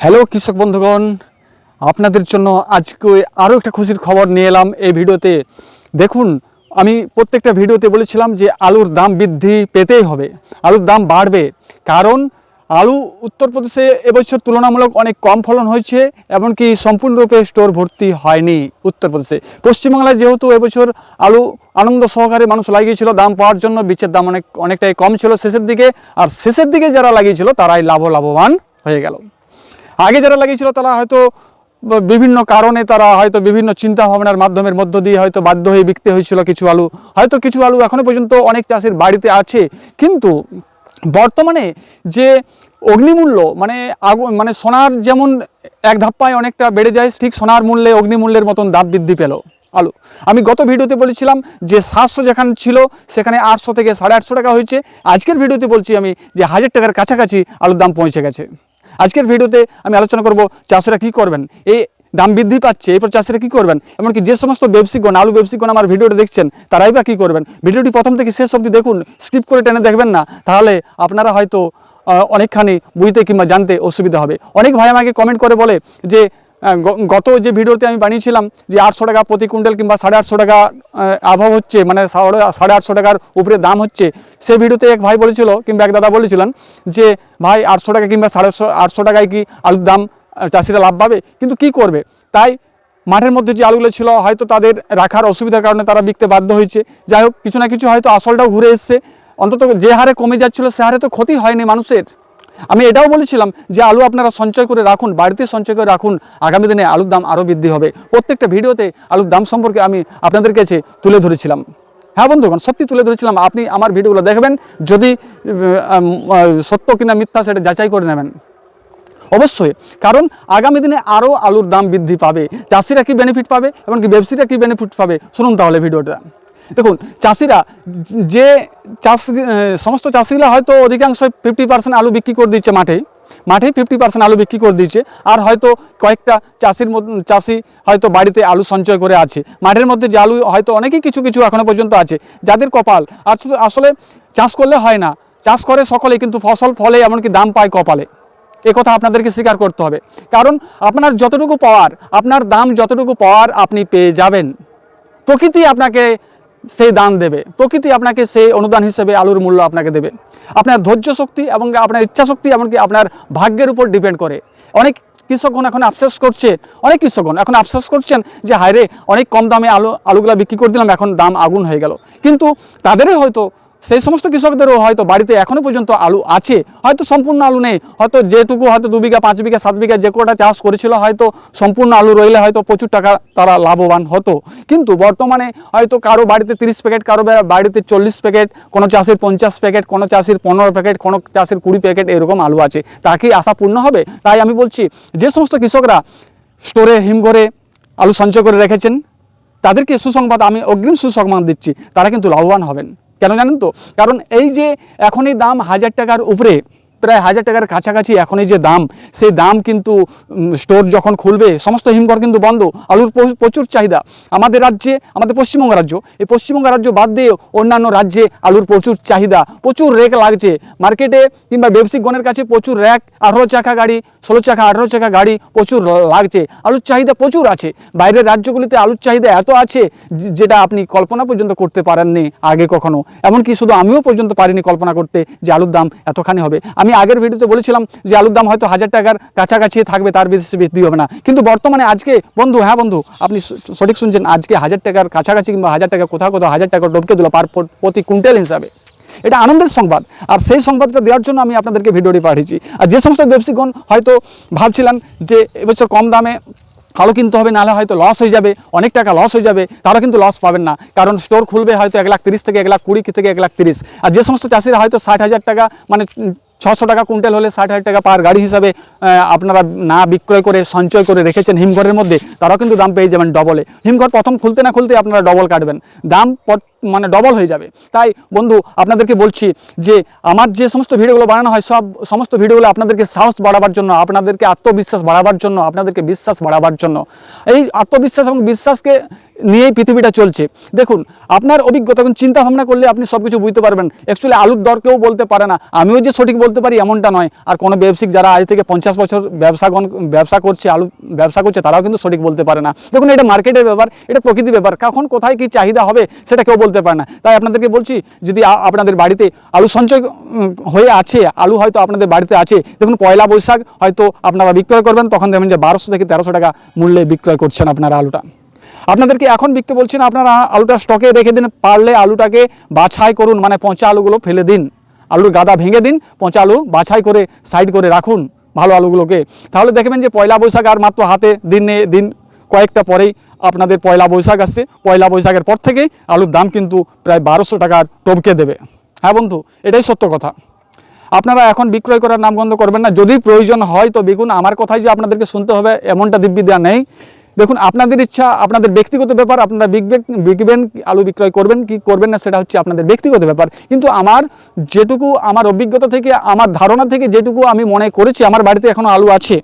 Hello কৃষক বন্ধুগণ, আপনাদের জন্য আজকে আরও একটা খুশির খবর নিয়ে এলাম এই ভিডিওতে। দেখুন, আমি প্রত্যেকটা ভিডিওতে বলেছিলাম যে আলুর দাম বৃদ্ধি পেতেই হবে, আলুর দাম বাড়বে। কারণ, আলু উত্তরপ্রদেশে এবছর তুলনামূলক অনেক কম ফলন হয়েছে, এমনকি সম্পূর্ণরূপে স্টোর ভর্তি হয়নি উত্তরপ্রদেশে পশ্চিমবাংলায় যেহেতু এবছর আলু আনন্দ সহকারে মানুষ লাগিয়েছিল, দাম পাওয়ার জন্য বীজের দাম অনেক, অনেকটাই কম ছিল শেষের দিকে, আর শেষের দিকে যারা লাগিয়েছিল তারাই লাভ লাভবান হয়ে গেল। আগে যারা লাগিয়েছিল তারা হয়তো বিভিন্ন কারণে তারা হয়তো বিভিন্ন চিন্তা ভাবনার মাধ্যমের মধ্য দিয়ে হয়তো বাধ্য হয়ে বিকতে হয়েছিল কিছু আলু। হয়তো কিছু আলু এখনও পর্যন্ত অনেক চাষির বাড়িতে আছে। কিন্তু বর্তমানে যে অগ্নিমূল্য মানে আগু মানে সোনার যেমন এক ধাপ্পায় অনেকটা বেড়ে যায়, ঠিক সোনার মূল্যে অগ্নিমূল্যের মতন দাম বৃদ্ধি পেল আলু। আমি গত ভিডিওতে বলেছিলাম যে সাতশো যেখানে ছিল, সেখানে আটশো থেকে সাড়ে আটশো টাকা হয়েছে। আজকের ভিডিওতে বলছি আমি যে হাজার টাকার কাছাকাছি আলুর দাম পৌঁছে গেছে। আজকের ভিডিওতে আমি আলোচনা করব চাষিরা কি করবেন, এই দাম বৃদ্ধি পাচ্ছে, এরপর চাষিরা কী করবেন, এমনকি যে সমস্ত ব্যবসিকগণ আলু ব্যবসিকগণ আমার ভিডিওটা দেখছেন, তারাই বা কী করবেন? ভিডিওটি প্রথম থেকে শেষ অবধি দেখুন স্কিপ করে টেনে দেখবেন না, তাহলে আপনারা হয়তো অনেকখানি বুঝতে কিংবা জানতে অসুবিধা হবে। অনেক ভাই আমাকে কমেন্ট করে বলে যে গত যে ভিডিওতে আমি বানিয়েছিলাম যে আটশো টাকা প্রতি কুইন্টাল কিংবা সাড়ে আটশো টাকা আহ, অভাব হচ্ছে মানে সাড়ে আটশো টাকার উপরে দাম হচ্ছে সেই ভিডিওতে এক ভাই বলেছিল কিংবা এক দাদা বলেছিলেন যে ভাই আটশো টাকা কিংবা সাড়ে আটশো টাকায় কি আলুর দাম চাষিরা লাভ পাবে? কিন্তু কি করবে? তাই মাঠের মধ্যে যে আলুগুলো ছিল হয়তো তাদের রাখার অসুবিধার কারণে তারা বিকতে বাধ্য হয়েছে। যাই হোক কিছু না কিছু হয়তো আসলটাও ঘুরে এসছে। অন্তত যে হারে কমে যাচ্ছিল সে হারে তো ক্ষতি হয়নি মানুষের। আমি এটাও বলেছিলাম যে আলু আপনারা সঞ্চয় করে রাখুন, বাড়িতে সঞ্চয় করে রাখুন, আগামী দিনে আলুর দাম আরও বৃদ্ধি হবে। প্রত্যেকটা ভিডিওতে আলুর দাম সম্পর্কে আমি আপনাদের কাছে তুলে ধরেছিলাম। হ্যাঁ বন্ধুগণ, সত্যি তুলে ধরেছিলাম, আপনি আমার ভিডিওগুলো দেখবেন, যদি সত্য কিনা মিথ্যা সেটা যাচাই করে নেবেন। অবশ্যই, কারণ আগামী দিনে আরও আলুর দাম বৃদ্ধি পাবে। চাষিরা কি বেনিফিট পাবে, এমনকি ব্যবসায়ীরা কি বেনিফিট পাবে? শুনুন তাহলে ভিডিওটা। দেখুন, চাষিরা যে চাষ সমস্ত চাষিরা হয়তো অধিকাংশ ফিফটি পার্সেন্ট আলু বিক্রি করে দিচ্ছে মাঠেই। মাঠেই ফিফটি পার্সেন্ট আলু বিক্রি করে দিচ্ছে। আর হয়তো কয়েকটা চাষির চাষি হয়তো বাড়িতে আলু সঞ্চয় করে আছে। মাঠের মধ্যে যে আলু হয়তো অনেকেই কিছু কিছু এখনও পর্যন্ত আছে, যাদের কপাল। আসলে চাষ করলে হয় না। চাষ করে সকলে কিন্তু ফসল ফলে এমনকি দাম পায় কপালে। এ কথা আপনাদেরকে স্বীকার করতে হবে। কারণ আপনার যতটুকু পাওয়ার, আপনার দাম যতটুকু পাওয়ার আপনি পেয়ে যাবেন। প্রকৃতি আপনাকে সেই দান দেবে। প্রকৃতি আপনাকে সেই অনুদান হিসেবে আলুর মূল্য আপনাকে দেবে। আপনার ধৈর্য শক্তি এবং আপনার ইচ্ছা শক্তি এমনকি আপনার ভাগ্যের উপর ডিপেন্ড করে। অনেক কৃষকগণ এখন আফসোস করছে, অনেক কৃষকগণ এখন আফসোস করছেন যে, হায়রে অনেক কম দামে আলু, আলুগুলা বিক্রি করে দিলাম, এখন দাম আগুন হয়ে গেল। কিন্তু তাদেরই হয়তো সেই সমস্ত কৃষকদেরও হয়তো বাড়িতে এখনও পর্যন্ত আলু আছে। হয়তো সম্পূর্ণ আলু নেই। হয়তো যেটুকু, হয়তো দু বিঘা, পাঁচ বিঘা, সাত বিঘা যে কটা চাষ করেছিল, হয়তো সম্পূর্ণ আলু রইলে হয়তো প্রচুর টাকা তারা লাভবান হতো। কিন্তু বর্তমানে হয়তো কারও বাড়িতে তিরিশ প্যাকেট, কারও বাড়িতে চল্লিশ প্যাকেট, কোনো চাষির পঞ্চাশ প্যাকেট, কোনো চাষির পনেরো প্যাকেট, কোনো চাষির কুড়ি প্যাকেট এরকম আলু আছে। তা কি আশা পূর্ণ হবে? তাই আমি বলছি, যে সমস্ত কৃষকরা স্টোরে, হিমঘরে আলু সঞ্চয় করে রেখেছেন, তাদেরকে সুসংবাদ, আমি অগ্রিম সুসংবাদ দিচ্ছি, তারা কিন্তু লাভবান হবেন। কেন জানেন তো? কারণ এই যে এখন এই দাম হাজার টাকার উপরে প্রায় হাজার টাকার কাছাকাছি এখনই যে দাম, সেই দাম কিন্তু স্টোর যখন খুলবে, সমস্ত হিমঘর কিন্তু বন্ধ, আলুর প্র- প্রচুর চাহিদা। আমাদের রাজ্যে, আমাদের পশ্চিমবঙ্গ রাজ্য, এই পশ্চিমবঙ্গ রাজ্য বাদ দিয়ে অন্যান্য রাজ্যে আলুর প্রচুর চাহিদা, প্রচুর রেক লাগছে। মার্কেটে কিংবা ব্যবসায়িকগণের কাছে প্রচুর র্যাক আঠারো চাকা গাড়ি, ষোলো চাকা, আঠারো চাকা গাড়ি প্রচুর লাগছে। আলুর চাহিদা প্রচুর আছে। বাইরের রাজ্যগুলিতে আলুর চাহিদা এত আছে যেটা আপনি কল্পনা পর্যন্ত করতে পারেননি আগে কখনো। এমনকি শুধু আমিও পর্যন্ত পারিনি কল্পনা করতে যে আলুর দাম এতখানি হবে। আমি আগের ভিডিওতে বলেছিলাম যে আলুর দাম হয়তো হাজার টাকার কাছাকাছি থাকবে, তার বেশি বৃদ্ধি হবে না। কিন্তু বর্তমানে আজকে, বন্ধু হ্যাঁ বন্ধু, আপনি সঠিক শুনছেন, আজকে হাজার টাকার কাছাকাছি কিংবা হাজার টাকা কোথাও কোথাও হাজার টাকা ডবকে দিল পার প্রতি কুইন্টাল হিসাবে। এটা আনন্দের সংবাদ। আর সেই সংবাদটা দেওয়ার জন্য আমি আপনাদেরকে ভিডিওটি পাঠিয়েছি। আর যে সমস্ত ব্যবসায়ীগণ হয়তো ভাবছিলেন যে এবছর কম দামে আলু কিনতে হবে, নাহলে হয়তো লস হয়ে যাবে, অনেক টাকা লস হয়ে যাবে, তারা কিন্তু লস পাবেন না। কারণ স্টোর খুলবে হয়তো এক লাখ তিরিশ থেকে এক লাখ কুড়ি থেকে এক লাখ তিরিশ। আর যে সমস্ত চাষিরা হয়তো ষাট হাজার টাকা মানে ছশো টাকা কুইন্টাল হলে ষাট হাজার টাকা পার গাড়ি হিসাবে আপনারা না বিক্রয় করে, সঞ্চয় করে রেখেছেন হিমঘরের মধ্যে, তারাও কিন্তু দাম পেয়ে যাবেন ডবলে হিমঘর প্রথম খুলতে না খুলতে আপনারা ডবল কাটবেন। দাম মানে ডবল হয়ে যাবে। তাই বন্ধু, আপনাদেরকে বলছি যে, আমার যে সমস্ত ভিডিওগুলো বানানো হয়, সব সমস্ত ভিডিওগুলো আপনাদেরকে সাহস বাড়াবার জন্য, আপনাদেরকে আত্মবিশ্বাস বাড়াবার জন্য, আপনাদেরকে বিশ্বাস বাড়াবার জন্য, এই আত্মবিশ্বাস এবং বিশ্বাসকে নিয়েই পৃথিবীটা চলছে। দেখুন, আপনার অভিজ্ঞতা এবং চিন্তা ভাবনা করলে আপনি সব কিছু বুঝতে পারবেন। অ্যাকচুয়ালি আলুর দর কেউ বলতে পারে না। আমিও যে সঠিক বলতে পারি, এমনটা নয়। আর কোনো ব্যবসায়িক যারা আজ থেকে পঞ্চাশ বছর ব্যবসা ব্যবসা করছে, আলু ব্যবসা করছে, তারাও কিন্তু সঠিক বলতে পারে না। দেখুন, এটা মার্কেটের ব্যাপার, এটা প্রকৃতির ব্যাপার। কখন কোথায় কি চাহিদা হবে, সেটা কেউ বলতে পারে না। তাই আপনাদেরকে বলছি, যদি আপনাদের বাড়িতে আলু সঞ্চয় হয়ে আছে, আলু হয়তো আপনাদের বাড়িতে আছে, দেখুন পয়লা বৈশাখ, হয়তো আপনারা বিক্রয় করবেন, তখন দেখবেন যে বারোশো থেকে তেরোশো টাকা মূল্যে বিক্রয় করছেন আপনারা আলুটা। আপনাদেরকে এখন বিকতে বলছি না, আপনারা আলুটা স্টকে রেখে দিন, পারলে আলুটাকে বাছাই করুন মানে পচা আলুগুলো ফেলে দিন। আলুর গাদা ভেঙে দিন, পচা আলু বাছাই করে সাইড করে রাখুন, ভালো আলুগুলোকে। তাহলে দেখবেন যে পয়লা বৈশাখ আর মাত্র হাতে দিনে দিন কয়েকটা পরেই আপনাদের পয়লা বৈশাখ আসছে। পয়লা বৈশাখের পর থেকেই আলুর দাম কিন্তু প্রায় বারোশো টাকার টপকে দেবে। হ্যাঁ বন্ধু, এটাই সত্য কথা। আপনারা এখন বিক্রয় করার নামগন্ধ করবেন না। যদি প্রয়োজন হয় তো দেখুন আমার কথাই যে আপনাদেরকে শুনতে হবে, এমনটা দিব্যি দেওয়া নেই। দেখুন, আপনাদের ইচ্ছা, আপনাদের ব্যক্তিগত ব্যাপার, আপনারা বিকবেন বিকবেন, আলু বিক্রয় করবেন, কি করবেন না সেটা হচ্ছে আপনাদের ব্যক্তিগত ব্যাপার। কিন্তু আমার যেটুকু, আমার অভিজ্ঞতা থেকে, আমার ধারণা থেকে যেটুকু আমি মনে করেছি, আমার বাড়িতে এখনও আলু আছে।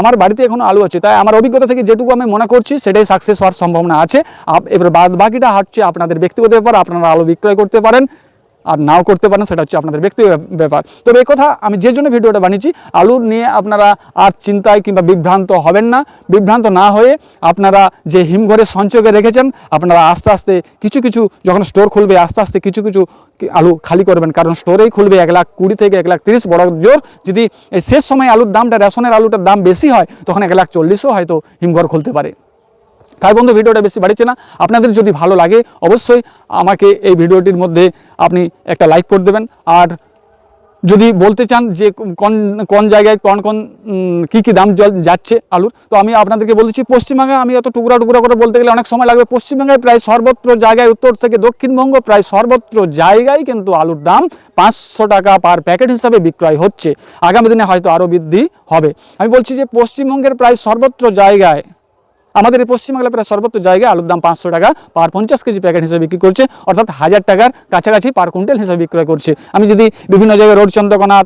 আমার বাড়িতে এখনও আলু আছে, তাই আমার অভিজ্ঞতা থেকে যেটুকু আমি মনে করছি, সেটাই সাকসেস হওয়ার সম্ভাবনা আছে। এবার বাদ বাকিটা হাঁটছে আপনাদের ব্যক্তিগত ব্যাপার, আপনারা আলু বিক্রয় করতে পারেন। আর নাও করতে পারেন, সেটা হচ্ছে আপনাদের ব্যক্তিগত ব্যাপার। তবে কথা আমি যে জন্য ভিডিওটা বানিয়েছি আলু নিয়ে আপনারা আর চিন্তায় কিংবা বিভ্রান্ত হবেন না। বিভ্রান্ত না হয়ে আপনারা যে হিমঘরে সঞ্চয় করে রেখেছেন, আপনারা আস্তে আস্তে কিছু কিছু যখন স্টোর খুলবে, আস্তে আস্তে কিছু কিছু আলু খালি করবেন। কারণ স্টোরেই খুলবে এক লাখ কুড়ি থেকে এক লাখ তিরিশ বড় জোর। যদি শেষ সময় আলুর দামটা, রেশনের আলুটার দাম বেশি হয়, তখন এক লাখ চল্লিশও হয়তো হিমঘর খুলতে পারে। তাই বন্ধু, ভিডিওটা বেশি বাড়িছে না। আপনাদের যদি ভালো লাগে, অবশ্যই আমাকে এই ভিডিওটির মধ্যে আপনি একটা লাইক করে দেবেন। আর যদি বলতে চান যে কোন কোন জায়গায় কোন কোন কি কি দাম যাচ্ছে আলুর, তো আমি আপনাদেরকে বলছি, পশ্চিমবঙ্গে আমি অত টুকরা টুকরা করে বলতে গেলে অনেক সময় লাগবে। পশ্চিমবঙ্গে প্রায় সর্বত্র জায়গায়, উত্তর থেকে দক্ষিণবঙ্গ প্রায় সর্বত্র জায়গায় কিন্তু আলুর দাম পাঁচশো টাকা পার প্যাকেট হিসাবে বিক্রয় হচ্ছে। আগামী দিনে হয়তো আরও বৃদ্ধি হবে। আমি বলছি যে পশ্চিমবঙ্গের প্রায় সর্বত্র জায়গায় আমাদের এই পশ্চিমবাংলা প্রায় সর্বত্র জায়গায় আলুর দাম পাঁচশো টাকা, পার পঞ্চাশ কেজি প্যাকেট হিসেবে বিক্রি করছে, অর্থাৎ হাজার টাকার কাছাকাছি পার কুইন্টাল হিসেবে বিক্রয় করছে। আমি যদি বিভিন্ন জায়গায় রোড চন্দ্রকোনা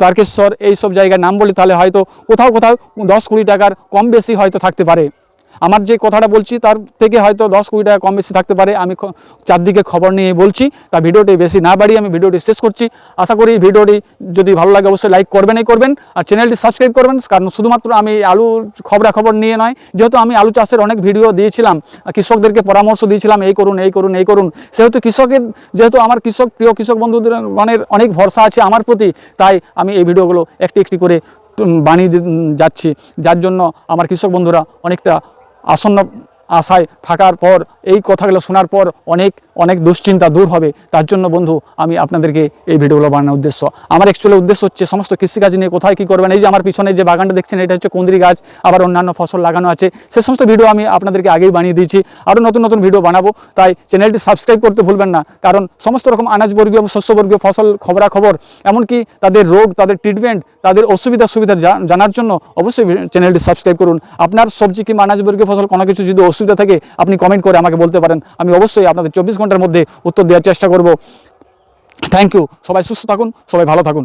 তারকেশ্বর, এইসব জায়গার নাম বলি, তাহলে হয়তো কোথাও কোথাও দশ কুড়ি টাকার কম বেশি হয়তো থাকতে পারে। আমার যে কথাটা বলছি, তার থেকে হয়তো দশ কুড়ি টাকা কম বেশি থাকতে পারে। আমি চারদিকে খবর নিয়ে বলছি, তা ভিডিওটি বেশি না বাড়িয়ে আমি ভিডিওটি শেষ করছি। আশা করি ভিডিওটি যদি ভালো লাগে, অবশ্যই লাইক করবেনই করবেন, আর চ্যানেলটি সাবস্ক্রাইব করবেন, কারণ শুধুমাত্র আমি আলু খবরাখবর নিয়ে নয়, যেহেতু আমি আলু চাষের অনেক ভিডিও দিয়েছিলাম কৃষকদেরকে পরামর্শ দিয়েছিলাম, এই করুন এই করুন এই করুন। সেহেতু কৃষকের, যেহেতু আমার কৃষক, প্রিয় কৃষক বন্ধুদের গণের অনেক ভরসা আছে আমার প্রতি, তাই আমি এই ভিডিওগুলো একটি একটি করে বানিয়ে যাচ্ছি। যার জন্য আমার কৃষক বন্ধুরা অনেকটা আসন্ন আশায় থাকার পর, এই কথাগুলো শোনার পর অনেক অনেক দুশ্চিন্তা দূর হবে। তার জন্য বন্ধু, আমি আপনাদেরকে এই ভিডিওগুলো বানানোর উদ্দেশ্য। আমার অ্যাকচুয়ালি উদ্দেশ্য হচ্ছে সমস্ত কৃষিকাজ নিয়ে কোথায় কী করবেন? এই যে আমার পিছনে যে বাগানটা দেখছেন, এটা হচ্ছে কুঁদরি গাছ, আবার অন্যান্য ফসল লাগানো আছে। সে সমস্ত ভিডিও আমি আপনাদেরকে আগেই বানিয়ে দিয়েছি। আরও নতুন নতুন ভিডিও বানাবো। তাই চ্যানেলটি সাবস্ক্রাইব করতে ভুলবেন না। কারণ সমস্ত রকম আনাজবর্গীয় এবং শস্যবর্গীয় ফসল, খবরাখবর, এমনকি তাদের রোগ, তাদের ট্রিটমেন্ট তাদের অসুবিধা সুবিধা জানার জন্য অবশ্যই চ্যানেলটি সাবস্ক্রাইব করুন। আপনার সবজি কিংবা আনাজবর্গীয় ফসল কোনো কিছু যদি অসুবিধা থাকে, আপনি কমেন্ট করে আমাকে বলতে পারেন। আমি অবশ্যই আপনাদের চব্বিশ ঘণ্টার মধ্যে উত্তর দেওয়ার চেষ্টা করব। থ্যাংক ইউ সবাই সুস্থ থাকুন, সবাই ভালো থাকুন।